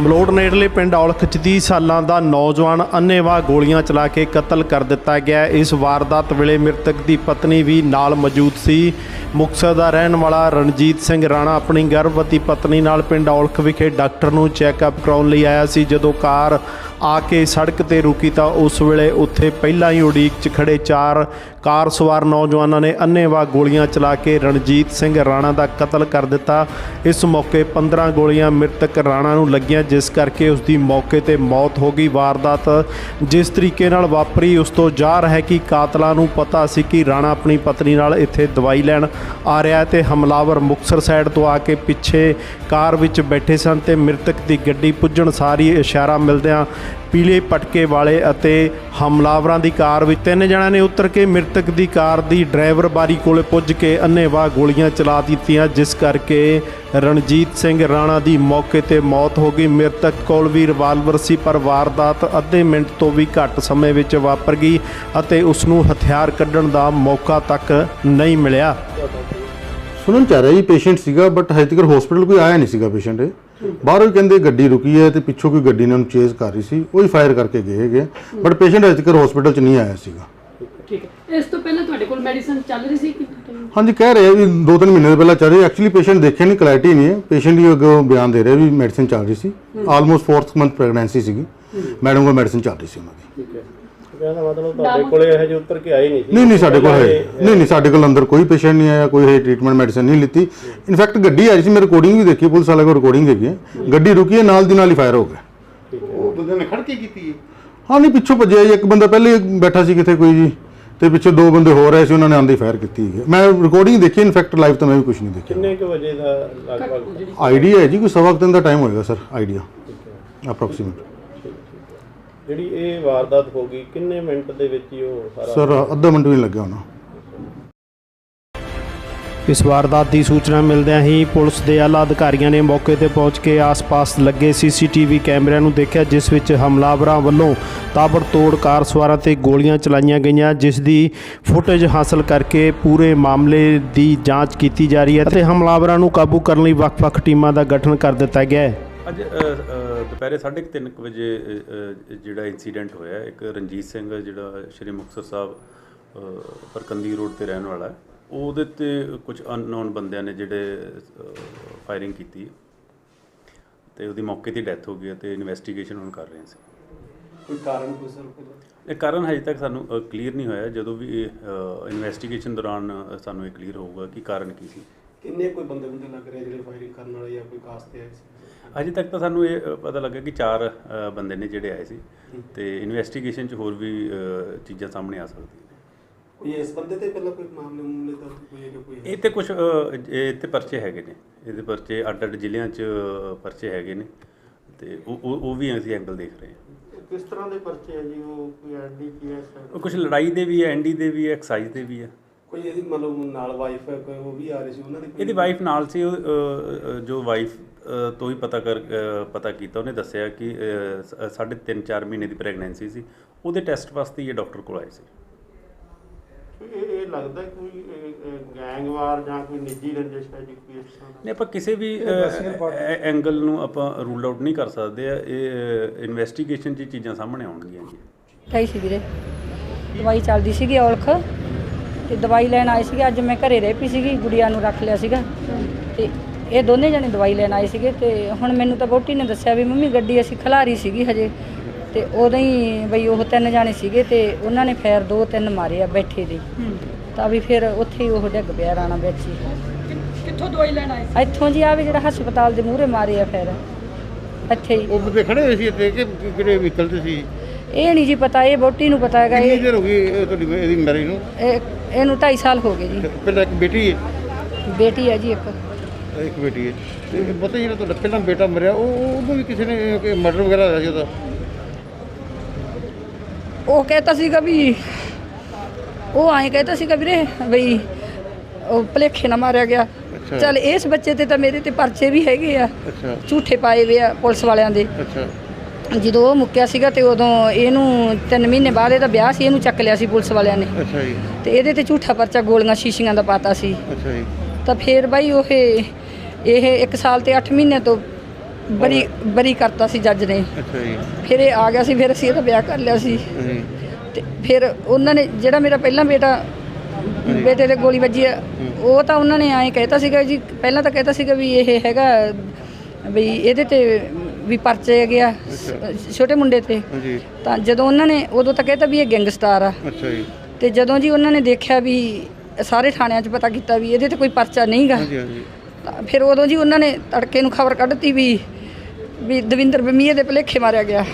ਮਲੋੜ ਨੇੜਲੇ ਪਿੰਡ ਔਲਖ 'ਚ 30 ਸਾਲਾਂ ਦਾ ਨੌਜਵਾਨ ਅੰਨ੍ਹੇਵਾਹ ਗੋਲੀਆਂ ਚਲਾ ਕੇ ਕਤਲ ਕਰ ਦਿੱਤਾ ਗਿਆ। ਇਸ ਵਾਰਦਾਤ ਵੇਲੇ ਮ੍ਰਿਤਕ ਦੀ ਪਤਨੀ ਵੀ ਨਾਲ ਮੌਜੂਦ ਸੀ। ਮੁਕਤਸਰ ਦਾ ਰਹਿਣ ਵਾਲਾ ਰਣਜੀਤ ਸਿੰਘ ਰਾਣਾ ਆਪਣੀ ਗਰਭਵਤੀ ਪਤਨੀ ਨਾਲ ਪਿੰਡ ਔਲਖ ਵਿਖੇ ਡਾਕਟਰ ਨੂੰ ਚੈੱਕਅਪ ਕਰਾਉਣ ਲਈ ਆਇਆ ਸੀ। ਜਦੋਂ ਕਾਰ ਆ ਕੇ ਸੜਕ ਤੇ ਰੁਕੀ ਤਾਂ ਉਸ ਵੇਲੇ ਉੱਥੇ ਪਹਿਲਾਂ ਹੀ ਉਡੀਕ 'ਚ ਖੜੇ ਚਾਰ ਕਾਰ ਸਵਾਰ ਨੌਜਵਾਨਾਂ ਨੇ ਅੰਨ੍ਹੇਵਾਹ ਗੋਲੀਆਂ ਚਲਾ ਕੇ ਰਣਜੀਤ ਸਿੰਘ ਰਾਣਾ ਦਾ ਕਤਲ ਕਰ ਦਿੱਤਾ। ਇਸ ਮੌਕੇ 15 ਗੋਲੀਆਂ ਮ੍ਰਿਤਕ ਰਾਣਾ ਨੂੰ ਲੱਗੀਆਂ, ਜਿਸ ਕਰਕੇ ਉਸ ਦੀ ਮੌਕੇ ਤੇ ਮੌਤ ਹੋ ਗਈ। ਵਾਰਦਾਤ ਜਿਸ ਤਰੀਕੇ ਨਾਲ ਵਾਪਰੀ, ਉਸ ਤੋਂ ਜ਼ਾਹਰ ਹੈ ਕਿ ਕਾਤਲਾਂ ਨੂੰ ਪਤਾ ਸੀ ਕਿ ਰਾਣਾ ਆਪਣੀ ਪਤਨੀ ਨਾਲ ਇੱਥੇ ਦਵਾਈ ਲੈਣ ਆ ਰਿਹਾ ਹੈ ਤੇ ਹਮਲਾਵਰ ਮੁਕਸਰ ਸਾਈਡ ਤੋਂ ਆ ਕੇ ਪਿੱਛੇ ਕਾਰ ਵਿੱਚ ਬੈਠੇ ਸਨ ਤੇ ਮ੍ਰਿਤਕ ਦੀ ਗੱਡੀ ਪੁੱਜਣ ਸਾਰੀ ਇਸ਼ਾਰਾ ਮਿਲਦਿਆਂ ਪੀਲੇ ਪਟਕੇ ਵਾਲੇ ਅਤੇ ਹਮਲਾਵਰਾਂ ਦੀ ਕਾਰ ਵਿੱਚ ਤਿੰਨ ਜਣਿਆਂ ਨੇ ਉਤਰ ਕੇ ਮ੍ਰਿਤਕ ਦੀ ਕਾਰ ਦੀ ਡਰਾਈਵਰ ਬਾਰੀ ਕੋਲੇ ਪੁੱਜ ਕੇ ਅੰਨ੍ਹੇਵਾਹ ਗੋਲੀਆਂ ਚਲਾ ਦਿੱਤੀਆਂ, ਜਿਸ ਕਰਕੇ ਰਣਜੀਤ ਸਿੰਘ ਰਾਣਾ ਦੀ ਮੌਕੇ ਤੇ ਮੌਤ ਹੋ ਗਈ। ਮ੍ਰਿਤਕ ਕੋਲ ਵੀ ਰਿਵਾਲਵਰ ਸੀ ਪਰ ਵਾਰਦਾਤ ਅੱਧੇ ਮਿੰਟ ਤੋਂ ਵੀ ਘੱਟ ਸਮੇਂ ਵਿੱਚ ਵਾਪਰ ਗਈ ਅਤੇ ਉਸ ਨੂੰ ਹਥਿਆਰ ਕੱਢਣ ਦਾ ਮੌਕਾ ਤੱਕ ਨਹੀਂ ਮਿਲਿਆ। ਸੁਣਨ ਚ ਆ ਰਿਹਾ ਜੀ ਪੇਸ਼ੈਂਟ ਸੀਗਾ ਬਟ ਹਜੇ ਤੱਕ ਹਸਪੀਟਲ ਕੋਈ ਆਇਆ ਨਹੀਂ ਸੀਗਾ ਪੇਸ਼ੈਂਟ ਬਾਹਰੋਂ ਹੀ ਕਹਿੰਦੇ ਗੱਡੀ ਰੁਕੀ ਹੈ ਤੇ ਪਿੱਛੋਂ ਕੋਈ ਗੱਡੀ ਨੇ ਉਹਨੂੰ ਚੇਜ਼ ਕਰ ਰਹੀ ਸੀ ਉਹ ਹੀ ਫਾਇਰ ਕਰਕੇ ਗਏ ਹੈਗੇ ਬਟ ਪੇਸ਼ੈਂਟ ਹਜੇ ਤੱਕ ਹਸਪੀਟਲ ਚ ਨਹੀਂ ਆਇਆ ਸੀਗਾ। ਠੀਕ ਹੈ। ਇਸ ਤੋਂ ਪਹਿਲਾਂ ਤੁਹਾਡੇ ਕੋਲ ਮੈਡੀਸਨ ਚੱਲ ਰਹੀ ਸੀ ਕਿ ਹਾਂਜੀ ਕਹਿ ਰਹੇ ਆ ਵੀ ਦੋ ਤਿੰਨ ਮਹੀਨੇ ਦੇ ਪਹਿਲਾਂ ਚੱਲ ਰਹੀ। ਐਕਚੁਅਲੀ ਪੇਸ਼ੈਂਟ ਦੇਖਿਆ ਨਹੀਂ ਕਲੈਰਿਟੀ ਨਹੀਂ ਹੈ। ਪੇਸ਼ੈਂਟ ਹੀ ਅੱਗੋਂ ਬਿਆਨ ਦੇ ਰਿਹਾ ਵੀ ਮੈਡੀਸਿਨ ਚੱਲ ਰਹੀ ਸੀ। ਆਲਮੋਸਟ 4th ਮੰਥ ਪ੍ਰੈਗਨੈਂਸੀ ਸੀਗੀ। ਮੈਡਮ ਕੋਲ ਮੈਡੀਸਿਨ ਚੱਲ ਰਹੀ ਸੀ ਉਹਨਾਂ ਦੀ। ਕਹਿੰਦਾ ਮਤਲਬ ਤੁਹਾਡੇ ਕੋਲੇ ਇਹ ਜਿਹੇ ਉੱਤਰ ਕੇ ਆਏ ਨਹੀਂ ਨਹੀਂ ਨਹੀਂ ਸਾਡੇ ਕੋਲ ਹੈ। ਨਹੀਂ ਨਹੀਂ ਸਾਡੇ ਕੋਲ ਅੰਦਰ ਕੋਈ ਪੇਸ਼ੈਂਟ ਨਹੀਂ ਆਇਆ ਕੋਈ ਹੈ ਟ੍ਰੀਟਮੈਂਟ ਮੈਡੀਸਨ ਨਹੀਂ ਲਿੱਤੀ। ਇਨਫੈਕਟ ਗੱਡੀ ਆ ਰਹੀ ਸੀ ਮੈਂ ਰਿਕਾਰਡਿੰਗ ਵੀ ਦੇਖੀ ਪੁਲਿਸ ਵਾਲੇ ਕੋਲ ਰਿਕਾਰਡਿੰਗ ਹੈਗੀ ਹੈ। ਗੱਡੀ ਰੁਕੀ ਹੈ ਨਾਲ ਦੀ ਨਾਲ ਹੀ ਫਾਇਰ ਹੋ ਗਿਆ। ਉਹ ਬੰਦੇ ਨੇ ਖੜ ਕੇ ਕੀਤੀ ਹੈ? ਹਾਂ ਨਹੀਂ ਪਿੱਛੋਂ ਭੱਜਿਆ ਜੀ ਇੱਕ ਬੰਦਾ ਪਹਿਲੇ ਬੈਠਾ ਸੀ ਕਿਤੇ ਕੋਈ ਜੀ। ਤੇ ਪਿੱਛੇ ਦੋ ਬੰਦੇ ਹੋਰ ਆਏ ਸੀ ਉਹਨਾਂ ਨੇ ਆਂਦੀ ਫਾਇਰ ਕੀਤੀ ਹੈ। ਮੈਂ ਰਿਕਾਰਡਿੰਗ ਦੇਖੀ ਇਨਫੈਕਟ ਲਾਈਵ ਤਾਂ ਮੈਂ ਵੀ ਕੁਝ ਨਹੀਂ ਦੇਖਿਆ। ਕਿੰਨੇ ਕੁ ਵਜੇ ਦਾ ਲਗਭਗ? ਆਈਡੀਆ ਹੈ ਜੀ ਕੋਈ ਸਵਾ ਕੁ ਦਿਨ ਦਾ ਟਾਈਮ ਹੋਏਗਾ ਸਰ ਆਈਡੀਆ ਅਪਰੋਕਸੀਮੇਟ ਜਿਹੜੀ ਇਹ ਵਾਰਦਾਤ ਹੋ ਗਈ ਕਿੰਨੇ ਮਿੰਟ ਦੇ ਵਿੱਚ ਹੀ ਉਹ ਸਾਰਾ ਸਰ ਅੱਧਾ ਮਿੰਟ ਵੀ ਨਹੀਂ ਲੱਗਿਆ ਹੋਣਾ। ਇਸ ਵਾਰਦਾਤ ਦੀ ਸੂਚਨਾ ਮਿਲਦਿਆਂ ਹੀ ਪੁਲਿਸ ਦੇ ਆਲਾ ਅਧਿਕਾਰੀਆਂ ਨੇ ਮੌਕੇ ਤੇ ਪਹੁੰਚ ਕੇ ਆਸ-ਪਾਸ ਲੱਗੇ ਸੀਸੀਟੀਵੀ ਕੈਮਰਿਆਂ ਨੂੰ ਦੇਖਿਆ ਜਿਸ ਵਿੱਚ ਹਮਲਾਵਰਾਂ ਵੱਲੋਂ ਤਾਬੜਤੋੜ ਕਾਰ ਸਵਾਰਾਂ ਤੇ ਗੋਲੀਆਂ ਚਲਾਈਆਂ ਗਈਆਂ ਜਿਸ ਦੀ ਫੁਟੇਜ ਹਾਸਲ ਕਰਕੇ ਪੂਰੇ ਮਾਮਲੇ ਦੀ ਜਾਂਚ ਕੀਤੀ ਜਾ ਰਹੀ ਹੈ ਅਤੇ ਹਮਲਾਵਰਾਂ ਨੂੰ ਕਾਬੂ ਕਰਨ ਲਈ ਵੱਖ-ਵੱਖ ਟੀਮਾਂ ਦਾ ਗਠਨ ਕਰ ਦਿੱਤਾ ਗਿਆ ਹੈ। ਅੱਜ ਅ, ਅ, ਦੁਪਹਿਰੇ 3:30 ਵਜੇ ਜਿਹੜਾ ਇਨਸੀਡੈਂਟ ਹੋਇਆ ਇੱਕ ਰਣਜੀਤ ਸਿੰਘ ਜਿਹੜਾ ਸ਼੍ਰੀ ਮੁਕਤਸਰ ਸਾਹਿਬ ਪਰਕੰਦੀ ਰੋਡ ਤੇ ਰਹਿਣ ਵਾਲਾ ਹੈ ਉਹਦੇ ਤੇ ਕੁਝ ਅਨਨੋਨ ਬੰਦਿਆਂ ਨੇ ਜਿਹੜੇ ਫਾਇਰਿੰਗ ਕੀਤੀ ਤੇ ਉਹਦੀ ਮੌਕੇ ਤੇ ਡੈਥ ਹੋ ਗਈ ਤੇ ਇਨਵੈਸਟੀਗੇਸ਼ਨ ਹੁਣ ਕਰ ਰਹੇ ਅਸੀਂ। ਕੋਈ ਕਾਰਨ ਕੋਈ ਸਰ ਇਹ ਕਾਰਨ ਹਜੇ ਤੱਕ ਸਾਨੂੰ ਕਲੀਅਰ ਨਹੀਂ ਹੋਇਆ। ਜਦੋਂ ਵੀ ਇਨਵੈਸਟੀਗੇਸ਼ਨ ਦੌਰਾਨ ਸਾਨੂੰ ਇਹ ਕਲੀਅਰ ਹੋਊਗਾ ਕਿ ਕਾਰਨ ਕੀ ਸੀ। ਕਿੰਨੇ ਕੋਈ ਬੰਦੇ ਬੰਦੇ ਲੱਗ ਰਹੇ ਜਿਹੜੇ ਫਾਇਰਿੰਗ ਕਰਨ ਵਾਲੇ ਜਾਂ ਕੋਈ ਕਾਸ ਤੇ ਆਏ ਸੀ? ਅਜੇ ਤੱਕ ਤਾਂ ਸਾਨੂੰ ਇਹ ਪਤਾ ਲੱਗਾ ਕਿ ਚਾਰ ਬੰਦੇ ਨੇ ਜਿਹੜੇ ਆਏ ਸੀ। ਤੇ ਇਨਵੈਸਟੀਗੇਸ਼ਨ 'ਚ ਹੋਰ ਵੀ ਚੀਜ਼ਾਂ ਸਾਹਮਣੇ ਆ ਸਕਦੀਆਂ। ਕੋਈ ਇਸ ਬੰਦੇ ਤੇ ਪਹਿਲਾਂ ਕੋਈ ਮਾਮਲੇ ਮਾਮਲੇ ਤਾਂ ਕੋਈ ਹੈਗਾ ਕੋਈ ਇਹ ਤੇ ਕੁਝ ਇਹ ਤੇ ਪਰਚੇ ਹੈਗੇ ਨੇ। ਇਹਦੇ ਪਰਚੇ ਅੱਡ ਅੱਡ ਜ਼ਿਲ੍ਹਿਆਂ 'ਚ ਪਰਚੇ ਹੈਗੇ ਨੇ। ਤੇ ਉਹ ਉਹ ਉਹ ਵੀ ਅਸੀਂ ਐਂਗਲ ਦੇਖ ਰਹੇ ਹਾਂ। ਕਿਸ ਤਰ੍ਹਾਂ ਦੇ ਪਰਚੇ ਹੈ ਜੀ? ਉਹ ਕੋਈ ਐਨਡੀਪੀਐਸ ਉਹ ਕੁਝ ਲੜਾਈ ਦੇ ਵੀ ਹੈ ਐਨਡੀ ਦੇ ਵੀ ਹੈ ਐਕਸਾਈਜ਼ ਦੇ ਵੀ ਹੈ। ਕੋਈ ਇਹਦੀ ਮਤਲਬ ਨਾਲ ਵਾਈਫ ਹੈ ਕੋਈ ਉਹ ਵੀ ਆ ਰਹੀ ਸੀ ਉਹਨਾਂ ਦੀ ਇਹਦੀ ਵਾਈਫ ਨਾਲ ਸੀ ਜੋ ਵਾਈਫ ਤੋਂ ਹੀ ਪਤਾ ਕਰ ਪਤਾ ਕੀਤਾ ਉਹਨੇ ਦੱਸਿਆ ਕਿ ਅ, ਸ- ਸਾਢੇ 3-4 ਮਹੀਨੇ ਦੀ ਪ੍ਰੈਗਨੈਂਸੀ ਸੀ। ਉਹਦੇ ਟੈਸਟ ਵਾਸਤੇ ਇਹ ਡਾਕਟਰ ਕੋਲ ਆਏ ਸੀ। ਇਹ ਲੱਗਦਾ ਕੋਈ ਗੈਂਗਵਾਰ ਜਾਂ ਕੋਈ ਨਿੱਜੀ ਰੰਜਿਸ਼ ਹੈ ਜੀ ਕੋਈ ਇਸ ਤਰ੍ਹਾਂ ਦਾ? ਨਹੀਂ ਆਪਾਂ ਕਿਸੇ ਵੀ ਐਂਗਲ ਨੂੰ ਆਪਾਂ ਰੂਲ ਆਊਟ ਨਹੀਂ ਕਰ ਸਕਦੇ ਆ। ਇਹ ਇਨਵੈਸਟੀਗੇਸ਼ਨ 'ਚ ਚੀਜ਼ਾਂ ਸਾਹਮਣੇ ਆਉਣਗੀਆਂ ਜੀ। ਢਾਈ ਸੀ ਵੀਰੇ। ਦਵਾਈ ਚੱਲਦੀ ਸੀਗੀ ਔਲਖ। ਤੇ ਦਵਾਈ ਲੈਣ ਆਏ ਸੀਗੇ। ਅੱਜ ਮੈਂ ਘਰੇ ਰਹਿ ਪਈ ਸੀਗੀ ਗੁੜੀਆ ਨੂੰ ਰੱਖ ਲਿਆ ਸੀਗਾ। ਤੇ ਇਹ ਦੋਨੇ ਜਣੇ ਦਵਾਈ ਲੈਣ ਆਏ ਸੀਗੇ। ਤੇ ਹੁਣ ਮੈਨੂੰ ਤਾਂ ਵੋਟੀ ਨੇ ਦੱਸਿਆ ਵੀ ਮੰਮੀ ਗੱਡੀ ਅਸੀਂ ਖਲਾਰੀ ਸੀਗੀ ਹਜੇ। ਤੇ ਉਦੋਂ ਹੀ ਬਈ ਉਹ ਤਿੰਨ ਜਾਣੇ ਸੀਗੇ ਤੇ ਉਹਨਾਂ ਨੇ ਫੇਰ ਦੋ ਤਿੰਨ ਮਾਰੇ ਆ ਬੈਠੇ ਦੇ। ਤਾਂ ਵੀ ਫਿਰ ਉੱਥੇ ਹੀ ਉਹ ਡਿੱਗ ਪਿਆ ਰਾਣਾ ਵਿੱਚ ਹੀ। ਕਿੱਥੋਂ ਦਵਾਈ ਲੈਣ ਆਏ ਇੱਥੋਂ ਜੀ ਆ ਵੀ ਜਿਹੜਾ ਹਸਪਤਾਲ ਦੇ ਮੂਹਰੇ ਮਾਰੇ ਆ ਫਿਰ। ਇੱਥੇ ਹੀ। ਉਹ ਬੰਦੇ ਖੜੇ ਹੋਏ ਸੀ ਇੱਥੇ ਕਿ ਕਿਹੜੇ ਵਹੀਕਲ ਤੇ ਸੀ? ਇਹ ਨਹੀਂ ਜੀ ਪਤਾ ਇਹ ਵੋਟੀ ਨੂੰ ਪਤਾ ਹੈਗਾ ਕਿੰਨੀ ਇਹ ਦੇਰ ਹੋ ਗਈ ਇਹ ਤੁਹਾਡੀ ਇਹਦੀ ਮੈਰਿਜ ਨੂੰ? ਇਹ- ਇਹਨੂੰ 2.5 ਸਾਲ ਹੋ ਗਏ ਜੀ। ਪਹਿਲਾਂ ਇੱਕ ਬੇਟੀ ਹੈ? ਬੇਟੀ ਹੈ ਜੀ ਇੱਕ। ਇੱਕ ਬੇਟੀ ਹੈ। ਤੇ ਪਤਾ ਜਿਹੜਾ ਤੁਹਾਡਾ ਪਹਿਲਾਂ ਬੇਟਾ ਮਰਿਆ ਉਹ ਉਹ- ਉਹਨੂੰ ਵੀ ਕਿਸੇ ਨੇ ਮਰਡਰ ਵਗੈਰਾ ਹੋਇਆ ਸੀ ਉਹਦਾ? ਉਹ ਕਹਿੰਦਾ ਸੀਗਾ ਵੀ ਉਹ ਐਂ ਕਹਿੰਦਾ ਸੀਗਾ ਵੀਰੇ ਬਈ ਉਹ ਭਲੇਖੇ ਨਾ ਮਾਰਿਆ ਗਿਆ। ਅੱਛਾ। ਚੱਲ ਇਸ ਬੱਚੇ ਤੇ ਤਾਂ ਮੇਰੇ ਤੇ ਪਰਚੇ ਵੀ ਹੈਗੇ ਆ। ਅੱਛਾ। ਝੂਠੇ ਪਾਏ ਵੇ ਆ ਪੁਲਿਸ ਵਾਲਿਆਂ ਦੇ। ਅੱਛਾ। ਜਦੋਂ ਉਹ ਮੁੱਕਿਆ ਸੀਗਾ ਤੇ ਉਦੋਂ ਇਹਨੂੰ 3 ਮਹੀਨੇ ਬਾਅਦ ਇਹਦਾ ਵਿਆਹ ਸੀ ਇਹਨੂੰ ਚੱਕ ਲਿਆ ਸੀ ਪੁਲਿਸ ਵਾਲਿਆਂ ਨੇ। ਅੱਛਾ ਜੀ। ਤੇ ਇਹਦੇ ਤੇ ਝੂਠਾ ਪਰਚਾ ਗੋਲੀਆਂ ਸ਼ੀਸ਼ੀਆਂ ਦਾ ਪਾਤਾ ਸੀ। ਅੱਛਾ ਜੀ। ਤਾਂ ਫੇਰ ਬਾਈ ਉਹ ਇਹ 1 ਸਾਲ ਤੇ 8 ਮਹੀਨੇ ਤੋਂ ਬਰੀ ਬਰੀ ਕਰਤਾ ਸੀ ਜੱਜ ਨੇ। ਅੱਛਾ ਜੀ। ਫਿਰ ਇਹ ਆ ਗਿਆ ਸੀ ਫਿਰ ਅਸੀਂ ਇਹਦਾ ਵਿਆਹ ਕਰ ਲਿਆ ਸੀ। ਤੇ ਫਿਰ ਉਹਨਾਂ ਨੇ ਜਿਹੜਾ ਮੇਰਾ ਪਹਿਲਾ ਬੇਟਾ ਬੇਟੇ ਦੇ ਗੋਲੀ ਵੱਜੀ ਆ ਉਹ ਤਾਂ ਉਹਨਾਂ ਨੇ ਐਂ ਕਹਿਤਾ ਸੀਗਾ ਜੀ ਪਹਿਲਾਂ ਤਾਂ ਕਹਿਤਾ ਸੀਗਾ ਵੀ ਇਹ ਹੈਗਾ ਵੀ ਇਹਦੇ ਤੇ ਵੀ ਪਰਚੇ ਗਿਆ ਛੋਟੇ ਮੁੰਡੇ ਤੇ। ਤਾਂ ਜਦੋਂ ਉਹਨਾਂ ਨੇ ਉਦੋਂ ਤਾਂ ਕਹਿਤਾ ਵੀ ਇਹ ਗੈਂਗਸਟਰ ਆ। ਅੱਛਾ ਜੀ। ਤੇ ਜਦੋਂ ਜੀ ਉਹਨਾਂ ਨੇ ਦੇਖਿਆ ਵੀ ਸਾਰੇ ਥਾਣਿਆਂ 'ਚ ਪਤਾ ਕੀਤਾ ਵੀ ਇਹਦੇ ਤੇ ਕੋਈ ਪਰਚਾ ਨਹੀਂਗਾ ਹਾਂਜੀ ਹਾਂਜੀ। ਤਾਂ ਫਿਰ ਉਦੋਂ ਜੀ ਉਹਨਾਂ ਨੇ ਤੜਕੇ ਨੂੰ ਖਬਰ ਕੱਢਤੀ ਵੀ ਵੀ ਦਵਿੰਦਰ ਬਮੀਏ ਦੇ ਭਲੇਖੇ ਮਾਰਿਆ ਗਿਆ।